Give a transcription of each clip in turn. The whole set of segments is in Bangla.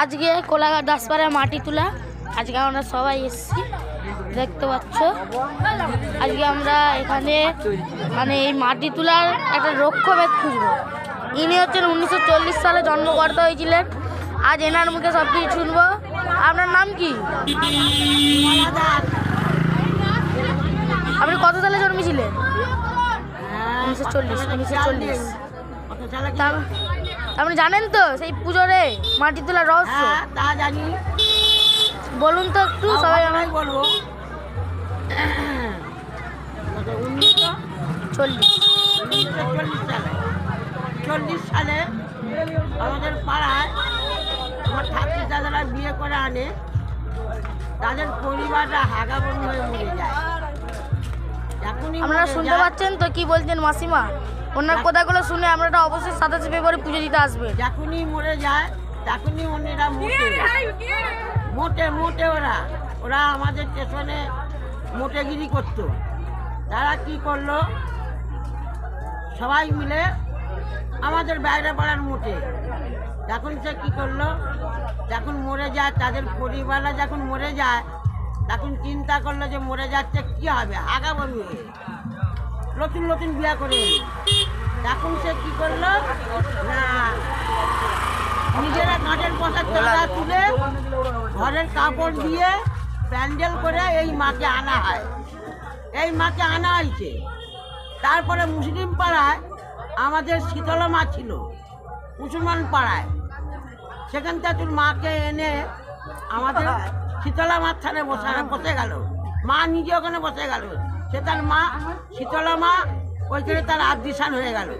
আজকে কোলাঘাট দাসপাড়ায় মাটি তোলা। আজকে আমরা সবাই এসেছি দেখতে পাচ্ছ। আজকে আমরা এখানে মানে এই মাটি তোলার একটা রক্ষবেদ খুঁজবো ইনি হচ্ছেন উনিশশো চল্লিশ সালে জন্মকর্তা হয়েছিলেন। আজ এনার মুখে সব কিছু শুনব। আপনার নাম কি? আপনি কত সালে জন্মেছিলেন? উনিশশো চল্লিশ উনিশশো চল্লিশ। আপনি জানেন তো সেই পুজোরে মাটি তোলা রহস্য। হ্যাঁ তা জানি। বলুন তো একটু সবাই আমি বলব। উনিশশো চল্লিশ। উনিশশো চল্লিশ সালে চল্লিশ সালে আমাদের পাড়ায় আমার ঠাকুর দাদারা বিয়ে করে আনে। তাদের পরিবারটা হাগাবন হয়ে মরে যায়। আপনারা শুনতে পাচ্ছেন তো কি বলছেন মাসিমা? ওনার কথাগুলো শুনে আপনারা অবশ্যই সাতাশে ফেব্রুয়ারি পুজো দিতে আসবে। যখনই মরে যায়, তখনই মোটে ওরা। ওরা আমাদের স্টেশনে মোটেগিরি করতো। তারা কি করল? সবাই মিলে আমাদের বাইরে পাড়ার মোটে। যখন সে কি করল? যখন মরে যায়, তাদের পরিবাররা যখন মরে যায়, তখন চিন্তা করল যে মরে যাচ্ছে কি হবে? আগা বমি নতুন নতুন বিয়া করে এলো। তখন সে কি করল? না। নিজেরা কাঠের পয়সা চাঁদা তুলে ঘরের কাপড় দিয়ে প্যান্ডেল করে এই মাকে আনা হয়। এই মাকে আনা হয়েছে। তারপরে মুসলিম পাড়ায় আমাদের শীতলা মা ছিল, মুসলমান পাড়ায়। সেখান থেকে তোর মাকে এনে আমাদের শীতলা মার থানে বসে বসে গেল। মা নিজে ওখানে বসে গেল। সে তার মা, শীতলা মা ওইখানে তার আদিশান হয়ে গেল।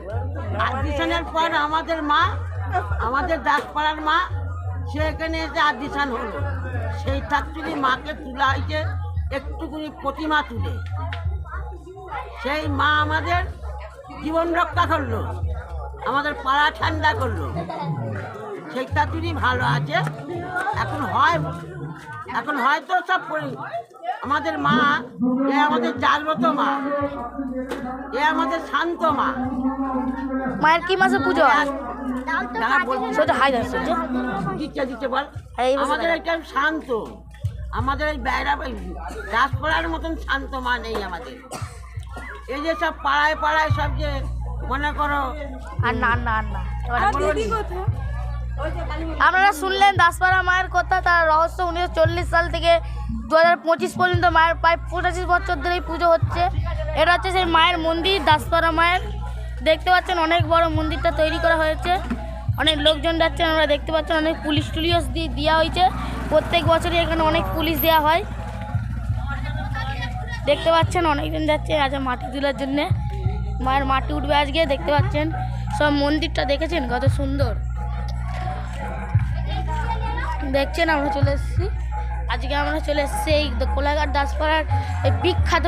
আদিশানের পর আমাদের মা, আমাদের দাসপাড়ার মা, সে এখানে এসে আদিশান হলো। সেই থাকতুলি মাকে তোলা হয়েছে একটুকুনি প্রতিমা তুলে। সেই মা আমাদের জীবন রক্ষা করল, আমাদের পাড়া ঠান্ডা করল। সেই তাতুরি ভালো আছে। এখন হয় এখন হয়তো সব পরি- আমাদের মা এ আমাদের জাগ্রত মা এ আমাদের শান্ত মা। মায়ের কি মাসে পুজো হয়? সেটা হাই দিচ্ছে দিচ্ছে বল। আমাদের একটা শান্ত। আমাদের এই বাইরা গাছপাড়ার মতন শান্ত মা নেই আমাদের। এই যে সব পাড়ায় পাড়ায় সব যে মনে করো আর না না আর নি। আপনারা শুনলেন দাসপাড়া মায়ের কথা, তার রহস্য উনিশশো চল্লিশ সাল থেকে দু হাজার পঁচিশ পর্যন্ত মায়ের প্রায় পঁচাশি বছর ধরে এই পুজো হচ্ছে। এটা হচ্ছে সেই মায়ের মন্দির, দাসপাড়া মায়ের। দেখতে পাচ্ছেন অনেক বড় মন্দিরটা তৈরি করা হয়েছে। অনেক লোকজন যাচ্ছেন আমরা দেখতে পাচ্ছেন অনেক পুলিশ টুলিশ দিয়ে দেওয়া হয়েছে। প্রত্যেক বছরই এখানে অনেক পুলিশ দেওয়া হয়। দেখতে পাচ্ছেন অনেকজন যাচ্ছে আজ মাটি তোলার জন্যে। মায়ের মাটি উঠবে আজকে, দেখতে পাচ্ছেন। সব মন্দিরটা দেখেছেন? কত সুন্দর। দেখছেন আমরা চলে এসেছি। আজকে আমরা চলে এসেছি এই কোলাঘাট দাসপাড়ার বিখ্যাত